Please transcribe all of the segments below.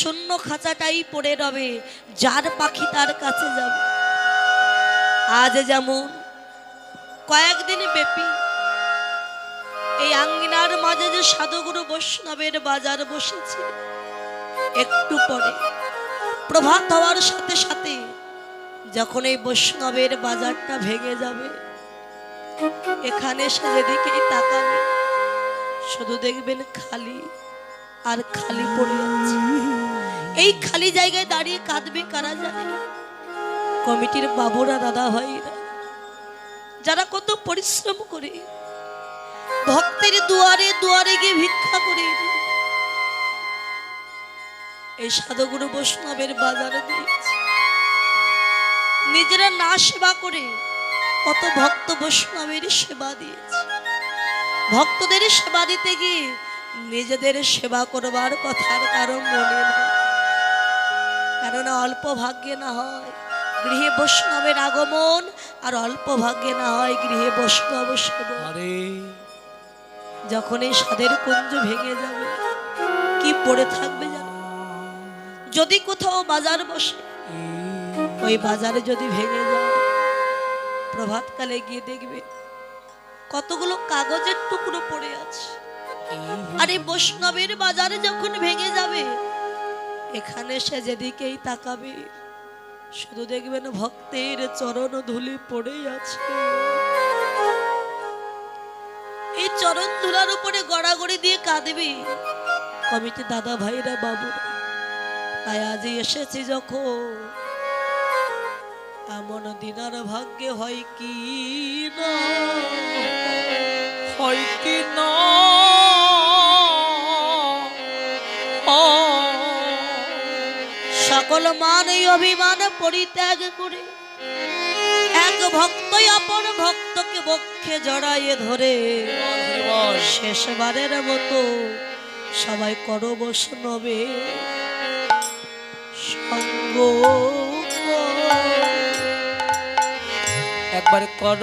শূন্য খাঁচাটাই পড়ে রবে, যার পাখি তার কাছে যাবে। আজ যেমন কয়েকদিন ব্যাপী এই আঙ্গিনার মাঝে যে সাধুগুরু বৈষ্ণবের বাজার বসেছে, একটু পরে প্রভাত হওয়ার সাথে সাথে যখন এই বৈষ্ণবের বাজারটা ভেঙে যাবে, এখানে সে যেদিকেই তাকাবে, শুধু দেখবেন খালি আর খালি পড়ে আছে। এই খালি জায়গায় দাঁড়িয়ে কাঁদবে কারা জানে? কমিটির বাবুরা দাদা ভাইরা, যারা কত পরিশ্রম করে, ভক্তের দুয়ারে দুয়ারে গিয়ে ভিক্ষা করে এই সাধুগুরু বৈষ্ণবের বাজারে দিয়েছে। নিজেরা না সেবা করে কত ভক্ত বৈষ্ণবের সেবা দিয়েছে। ভক্তদের সেবা দিতে গিয়ে নিজেদের সেবা করবার কথার কারও মনে নেই। কেননা অল্প ভাগ্যে না হয় গৃহে বৈষ্ণবের আগমন আর অল্প ভাগ্যে না হয় গৃহে বৈষ্ণব যখন এই সাদের কুঞ্জ ভেঙে যাবে কি পড়ে থাকবে জানো? যদি কোথাও বাজার বসে ওই বাজারে যদি ভেঙে যায় প্রভাতকালে গিয়ে দেখবে কতগুলো কাগজের টুকরো পড়ে আছে। আর এই বৈষ্ণবের বাজারে যখন ভেঙে যাবে এখানে সে যেদিকেই তাকাবে, শুধু দেখবেন ভক্তের চরণ ধুলি পড়েই আছে। এই চরণ ধুলার উপরে গড়াগড়ি দিয়ে কাঁদবি। কমিটি দাদা ভাইরা, বাবুরা, তাই আজ এসেছি যখন। এমন দিনার ভাগ্যে হয় কি না? হয় কি না? সকল মান অভিমান পরিত্যাগ করে। এক ভক্তই অপর ভক্তকে বক্ষে জড়াইয়ে ধরে। শেষবারের মতো সবাই করো বৈষ্ণবে সঙ্গ একবার কর।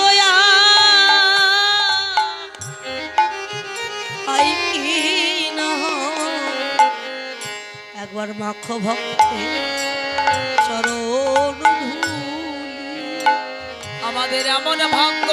একবার মাখ ভক্ত চরণ আমাদের এমন ভাগ্য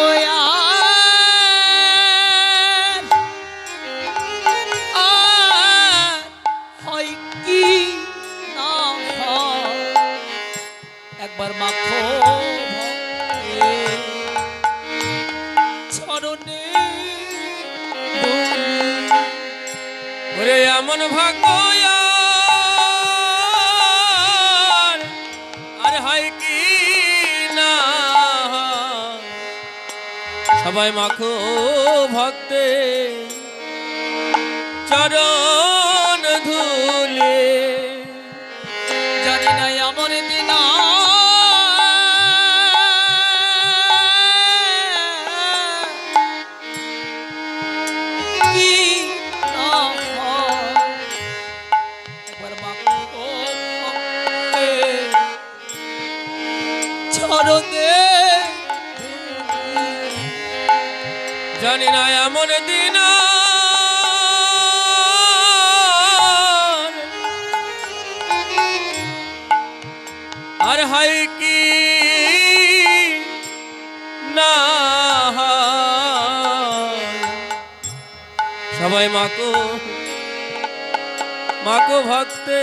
সবাই মাখো ভক্তে। চরণ ধুলে। জানি না এমন দিন সবাই মাকো মাকো ভক্তে।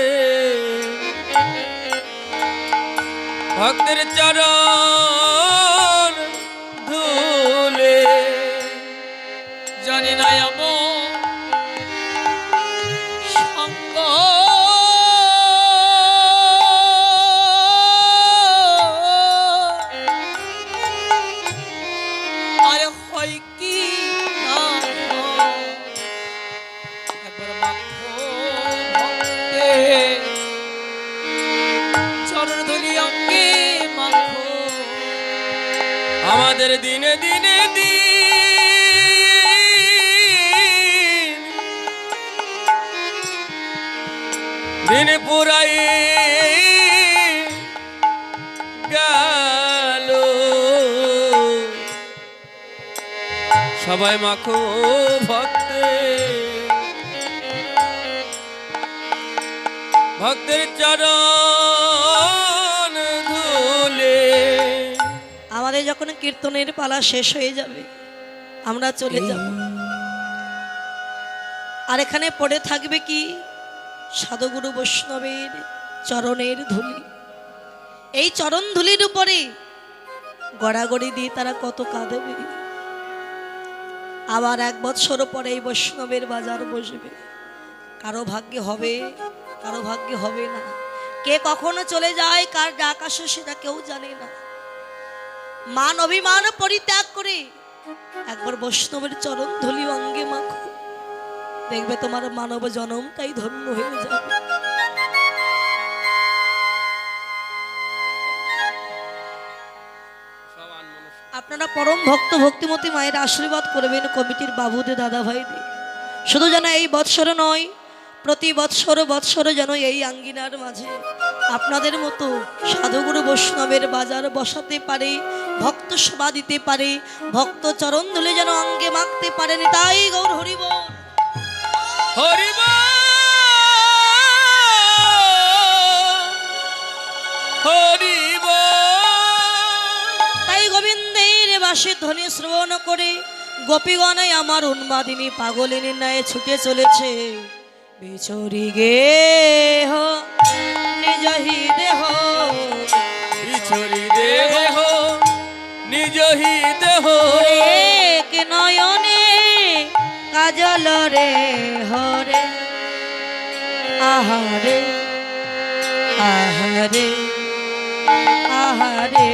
ভক্তের চরণ রঙে মাখো। আমাদের দিনে দিনে দিন। দিন পুরাই গেল। সবাই মাখো ভক্তে। ভক্তের চরণ যখন কীর্তনের পালা শেষ হয়ে যাবে আমরা চলে যাব। আর এখানে পড়ে থাকবে কি? সাধুগুরু বৈষ্ণবের চরণের ধুলি। এই চরণ ধুলির উপরে গড়াগড়ি দিয়ে তারা কত কাঁদবে। আবার এক বছর পরে এই বৈষ্ণবের বাজার বসবে। কারও ভাগ্যে হবে কারও ভাগ্যে হবে না। কে কখনো চলে যায় কার ডাক আসে সেটা কেউ জানে না। মান অভিমান পরিত্যাগ করে একবার বৈষ্ণবের চরণ ধলি অঙ্গে মাখো। দেখবে তোমার মানব জনমটাই ধন্য হয়ে যাবে। আপনারা পরম ভক্ত, ভক্তিমতী মায়ের আশীর্বাদ করবেন কমিটির বাবুদের দাদা ভাইদের শুধু যেন এই বৎসর নয় প্রতি বৎসর বৎসর যেন এই আঙ্গিনার মাঝে আপনাদের মতো সাধুগুরু বৈষ্ণবের বাজার বসাতে পারে ভক্ত সেবা দিতে পারে ভক্ত চরণ ধুলে যেন অঙ্গে মাখতে পারেন তাই গৌর হরিব। হরিব! হরিব! তাই গোবিন্দের বাসে ধ্বনি শ্রবণ করে গোপীগণাই আমার উন্মাদিনী পাগলিনী ন্যায় ছুটে চলেছে। বিচরি গে হো নিজ হি। দেহ বিছরি দেহ নিজ হি। দেহ এক নয়নে কাজল রে হরে আহারে আহারে আহারে।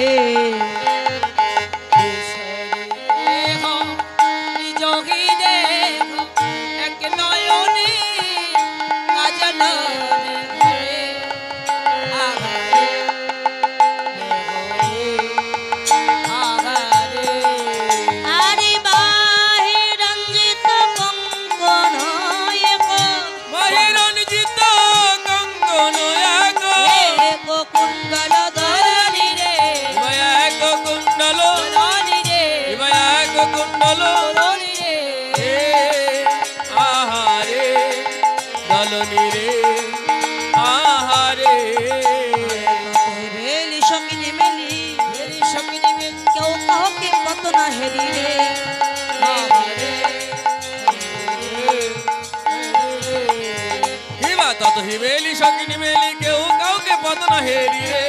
মেলি কেউ কাউকে পদ না হেরিয়ে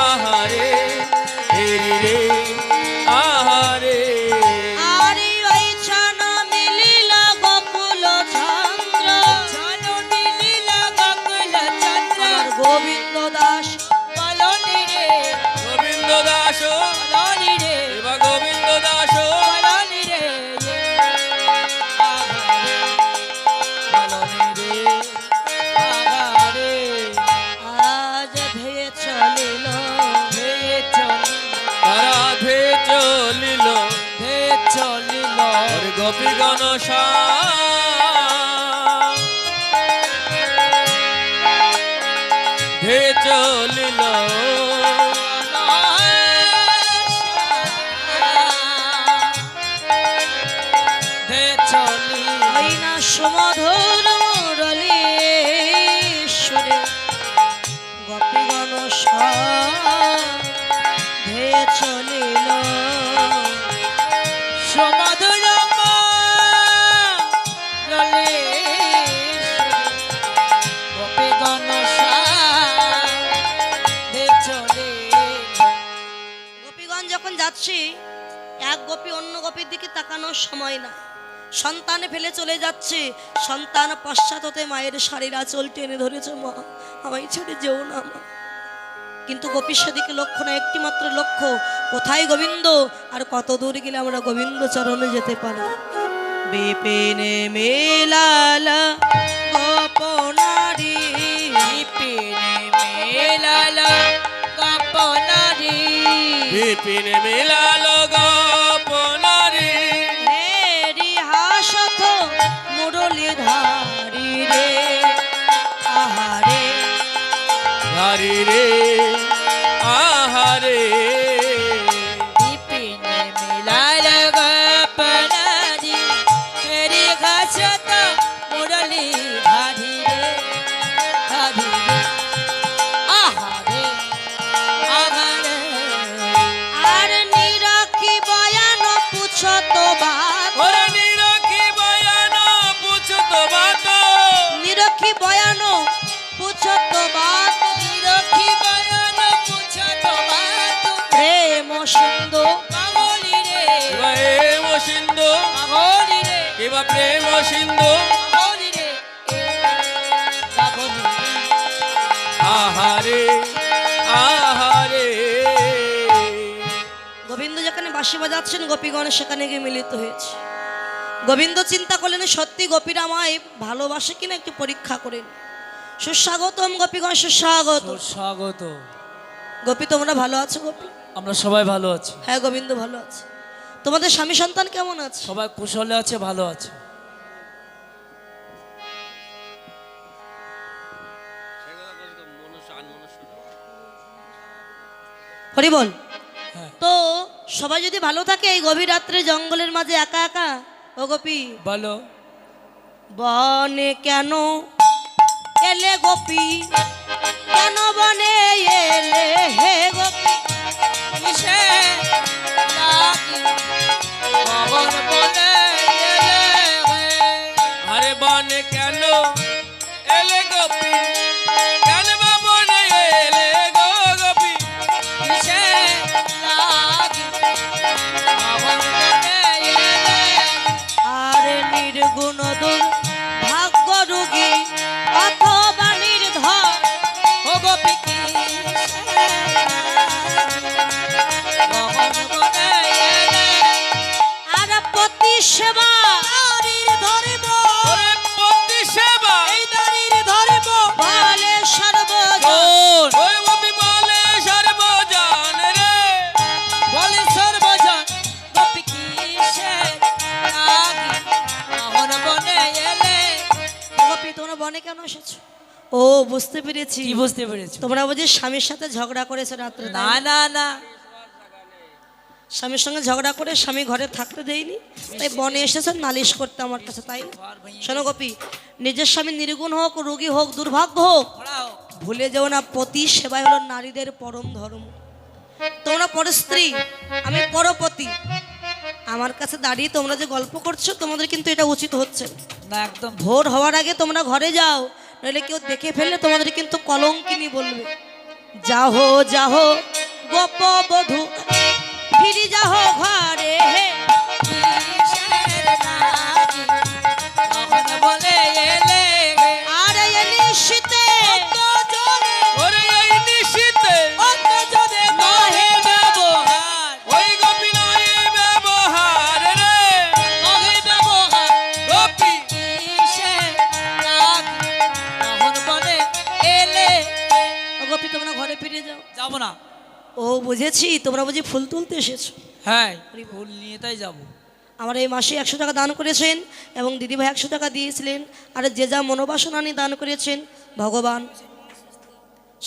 আহারে হেরি গোপীগণ ধে যখন যাচ্ছে, এক গোপী অন্য গোপীর দিকে তাকানোর সময় না। সন্তান ফেলে চলে যাচ্ছে, সন্তান পশ্চাৎ হতে মায়ের শাড়ির আঁচল টেনে ধরেছে মা। আমায় ছেড়ে যেও না মা। কিন্তু গোপীর সেদিকে লক্ষ্য না একটি মাত্র লক্ষ্য, কোথায় গোবিন্দ? আর কত দূর গেলে আমরা গোবিন্দ চরণে যেতে পারি? বিপিনে মেলালা গোপনারি বিপিনে মেলালা গোপনারি। হেরি হাসত মুরলি ধারি রে আহারে। ধারি রে সিন্ধু রে কিবা সিন্ধু রে কিবা প্রেম সিন্ধু রে আহারে আহারে। গোবিন্দ যেখানে বাঁশি বাজাচ্ছেন গোপীগণ সেখানে গিয়ে মিলিত হয়েছে। গোবিন্দ চিন্তা করলেন সত্যি গোপীরা আমায় ভালোবাসে কিনা একটু পরীক্ষা করেন সুস্বাগতম গোপীগণ সুস্বাগত স্বাগত গোপী তোমরা ভালো আছো গোপী? আমরা সবাই ভালো আছি। হ্যাঁ গোবিন্দ ভালো আছে। তোমাদের স্বামী সন্তান কেমন আছে? সবাই কুশলে আছে ভালো আছে। হরি বল। হ্যাঁ। তো সবাই যদি ভালো থাকে এই গভীর রাত্রে জঙ্গলের মাঝে একা একা? ও গোপী। বলো। বনে কেন এলে গোপী? কেন বনে এলে হে গোপী? বনে কেন পেরেছি কি বুঝতে পেরেছ? তোমরা বুঝি স্বামীর সাথে ঝগড়া করেছ রাত্রে না না না। স্বামীর সঙ্গে ঝগড়া করে স্বামী ঘরে থাকতে দেয়নি। তাই বনে এসেছে নালিশ করতে আমার কাছে তাই শোনো গোপী নিজের স্বামী নির্গুণ হোক রোগী হোক দুর্ভাগ্য হোক ভুলে যেও না পতি সেবাই হলো নারীদের পরম ধর্ম। তোমরা পরস্ত্রী আমি পরপতি আমার কাছে দাঁড়িয়ে তোমরা যে গল্প করছ তোমাদের কিন্তু এটা উচিত হচ্ছে। না একদম। ভোর হওয়ার আগে তোমরা ঘরে যাও নইলে কেউ দেখে ফেললে তোমাদের কিন্তু কলঙ্কিনী বলবে। যাহো যাহো গোপ বধূ ফিরি যাহো ঘরে। হে বুঝি ফুল তুলতে এসেছ। হ্যাঁ ফুল নিয়ে তাই যাব। আমার এই মাসে একশো টাকা দান করেছেন এবং দিদিভাই একশো টাকা দিয়েছিলেন। আর যে যা মনোবাসনা নিয়ে দান করেছেন ভগবান।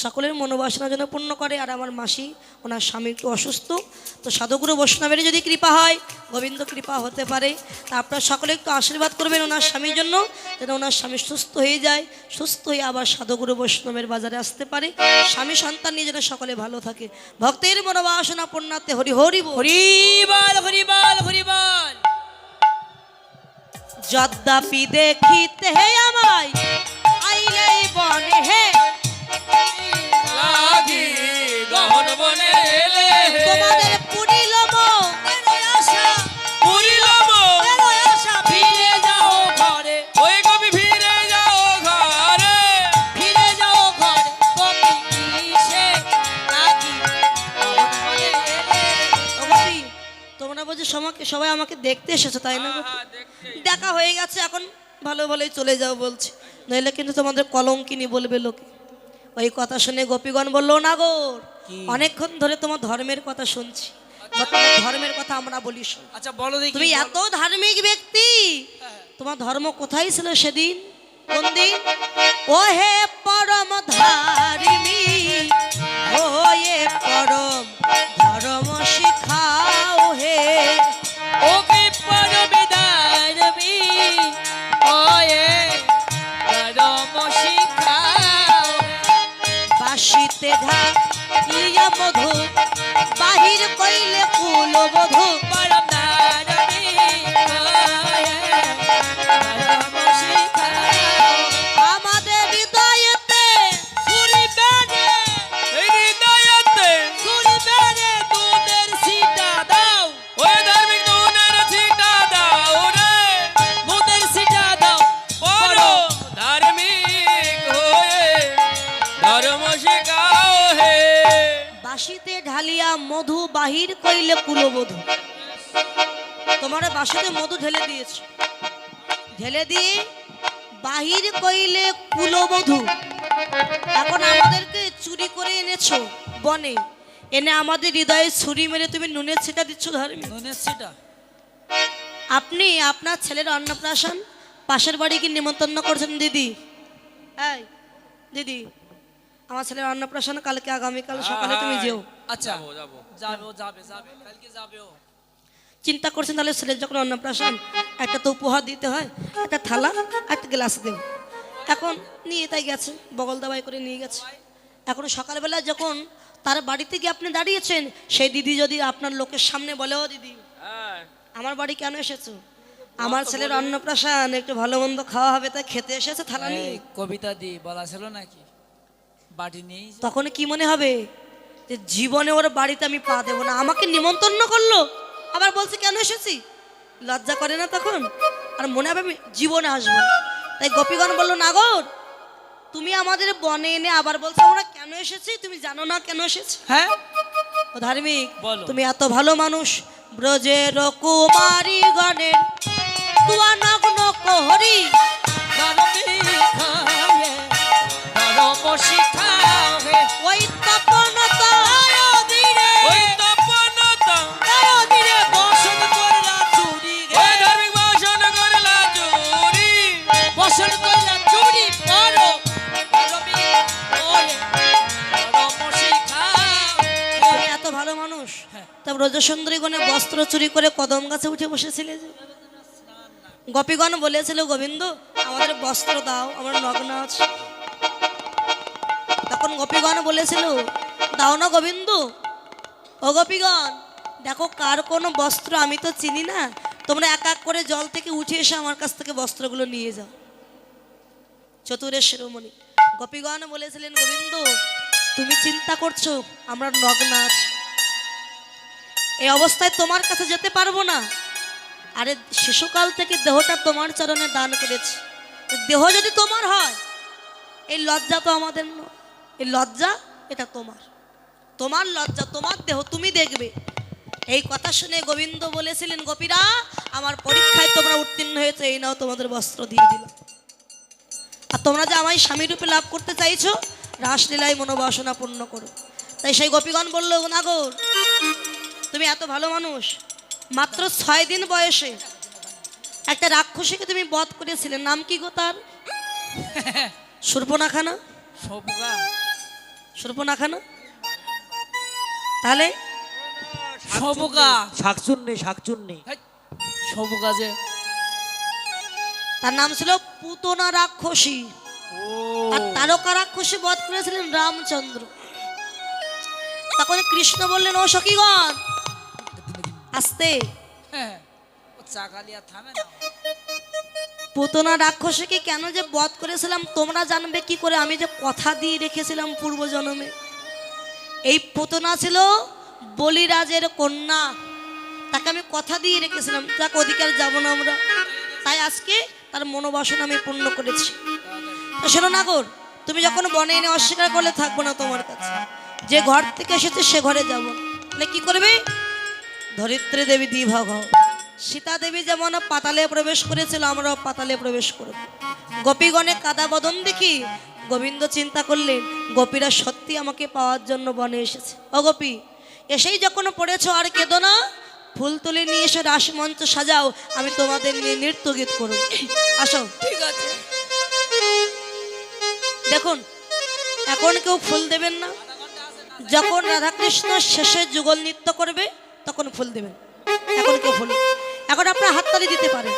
সকলের মনোবাসনা যেন পূর্ণ করে। আর আমার মাসি ওনার স্বামী একটু অসুস্থ তো সাধুগুরু বৈষ্ণবের যদি কৃপা হয় গোবিন্দ কৃপা হতে পারে। তা আপনারা সকলে একটু আশীর্বাদ করবেন ওনার স্বামীর জন্য যেন ওনার স্বামী সুস্থ হয়ে যায় সুস্থ হয়ে আবার সাধুগুরু বৈষ্ণবের বাজারে আসতে পারে। স্বামী সন্তান নিয়ে যেন সকলে ভালো থাকে। ভক্তের মনোবাসনা পূর্ণাতে হরি হরি বল। হরিবাল হরিবাল হরিবাল যদ্যাপি দেখিতে হে আমায় আইলেই বনে হে লাগি গহন বনে এলে? তোমাদের পুরিল সবাই আমাকে দেখতে এসেছ তাই না দেখা হয়ে গেছে এখন ভালো ভালোই চলে যাও বলছে। নইলে কিন্তু তোমাদের কলঙ্কিনী বলবে লোকে। ওই কথা শুনে গোপীগণ বলল নাগর কি? অনেকক্ষণ ধরে তোমার ধর্মের কথা শুনছি। ধর্মের কথা আমরা বলি আচ্ছা বলো তুমি এত ধার্মিক ব্যক্তি তোমার ধর্ম কোথায় ছিল সেদিন? কোন দিন? ও হে পরম ধার্মিক ও হে পরম ধর্ম শিখাও বধু বাসিতে ঢালিয়া মধু বাহির কইলে কুলবধূ। তোমার বাসিতে মধু ঢেলে দিয়েছে। ঢেলে দিয়ে বাহির কইলে কুলবধূ। এখন আমাদেরকে চুরি করে এনেছো বনে। এনে আমাদের হৃদয়ে ছুরি মেরে তুমি নুনের ছিটা দিচ্ছ ধার্মিক দুধের সিটা আপনি আপনার ছেলের অন্নপ্রাশন পাশের বাড়ি কি নিমন্ত্রণ করছেন দিদি। এই দিদি আমার ছেলের অন্নপ্রাশন কালকে আগামীকাল সকালে তুমি যেও। আচ্ছা। যাব যাব। যাবে যাবে যাবে কালকে যাবে ও চিন্তা করছেন তাহলে ছেলের যখন অন্নপ্রাশন একটা তো উপহার দিতে হয় একটা থালা একটা গ্লাস দেব এখন নিয়ে তাই গেছে বগল দাবাই করে নিয়ে গেছে। এখন সকালবেলা যখন তার বাড়িতে গিয়ে আপনি দাঁড়িয়েছেন সেই দিদি যদি আপনার লোকের সামনে বলে ও দিদি হ্যাঁ। আমার বাড়ি কেন এসেছ? আমার ছেলের অন্নপ্রাশন একটু ভালো মন্দ খাওয়া হবে তাই খেতে এসেছে থালা নিয়ে? কবিতা দি বলা ছিল নাকি? বাড়ি নেই তখন কি মনে হবে? যে জীবনে ওর বাড়িতে আমি পা দেবো না। আমাকে নিমন্ত্রণ করল। আবার বলছে কেন এসেছি? লজ্জা করে না তখন? আর মনে হবে আমি জীবনে আসব তাই গোপীগণ বলল নাগর তুমি আমাদের বনে এনে আবার বলছো আমরা কেন এসেছি? তুমি জানো না কেন এসেছি? হ্যাঁ? ও ধার্মিক বলো। তুমি এত ভালো মানুষ। ব্রজের কুমারী গণের তুয়া নগ্ন কোহরি। ব্রজসুন্দরী গণে বস্ত্র চুরি করে কদম গাছে উঠে বসেছিলে যে? গোপীগণ বলেছিল গোবিন্দ আমাদের বস্ত্র দাও আমার নগ্ন আছি। তখন গোপীগণ বলেছিল দাও না গোবিন্দ। ও গোপীগণ দেখো কার কোনো বস্ত্র আমি তো চিনি না। তোমরা এক এক করে জল থেকে উঠে এসে আমার কাছ থেকে বস্ত্রগুলো নিয়ে যাও। চতুরের শিরোমণি গোপীগণ বলেছিলেন গোবিন্দ তুমি চিন্তা করছ আমরা নগ্ন আছি। এই অবস্থায় তোমার কাছে যেতে পারব না। আরে শিশুকাল থেকে দেহটা তোমার চরণে দান করেছি। দেহ যদি তোমার হয়, এই লজ্জা তো আমাদের নয় এই লজ্জা এটা তোমার। তোমার লজ্জা, তোমার দেহ তুমি দেখবে। এই কথা শুনে গোবিন্দ বলেছিলেন, গোপীরা, আমার পরীক্ষায় তোমরা উত্তীর্ণ হয়েছে, এই নাও তোমাদের বস্ত্র দিয়ে দিলাম। আর তোমরা যে আমায় স্বামী রূপে লাভ করতে চাইছো, রাসলীলায় মনোবাসনা পূর্ণ করো। তাই সেই গোপীগণ বলল নাগর তুমি এত ভালো মানুষ। মাত্র ছয় দিন বয়সে। একটা রাক্ষসীকে তুমি বধ করেছিলে। নাম কি গো তার? সুর্পনাখানা? সবগা। সুর্পনাখানা? তাহলে? সবগা। শাকচুন্নি শাকচুন্নি। সবগা যে। তার নাম ছিল পুতনা রাক্ষসী। আর তারকা রাক্ষসী বধ করেছিলেন রামচন্দ্র। তখন কৃষ্ণ বললেন ও সখীগণ আস্তে। হ্যাঁ পুতনা রাক্ষসীকে কেন যে বধ করেছিলাম তোমরা জানবে কি করে? আমি যে কথা দিয়ে রেখেছিলাম পূর্ব জন্মে। এই পুতনা ছিল বলিরাজের কন্যা। তাকে আমি কথা দিয়ে রেখেছিলাম যাক অধিকার যাব না আমরা। তাই আজকে তার মনোবাসনা আমি পূর্ণ করেছি। শোনো নাগর তুমি যখন বনে এনে অস্বীকার করলে থাকব না তোমার কাছে। যে ঘর থেকে এসেছে সে ঘরে যাব। তাহলে কি করবে? ধরিত্রী দেবী দ্বিভাগ। সীতা দেবী যেমন পাতালে প্রবেশ করেছিল আমরাও পাতালে প্রবেশ করব। গোপীগণে কাদা বদন দেখি গোবিন্দ চিন্তা করলেন গোপীরা সত্যি আমাকে পাওয়ার জন্য বনে এসেছে। ও গোপী এসেই যখন পড়েছো আর কেঁদো না ফুল তুলে নিয়ে এসে রাসমঞ্চ সাজাও আমি তোমাদের নিয়ে নৃত্য গীত করব। আসো। ঠিক আছে। দেখুন এখন কেউ ফুল দেবেন না। যখন রাধাকৃষ্ণ শেষে যুগল নৃত্য করবে তখন ফুল দেবেন। এখন কেউ ফুল এখন আপনার হাততালি দিতে পারেন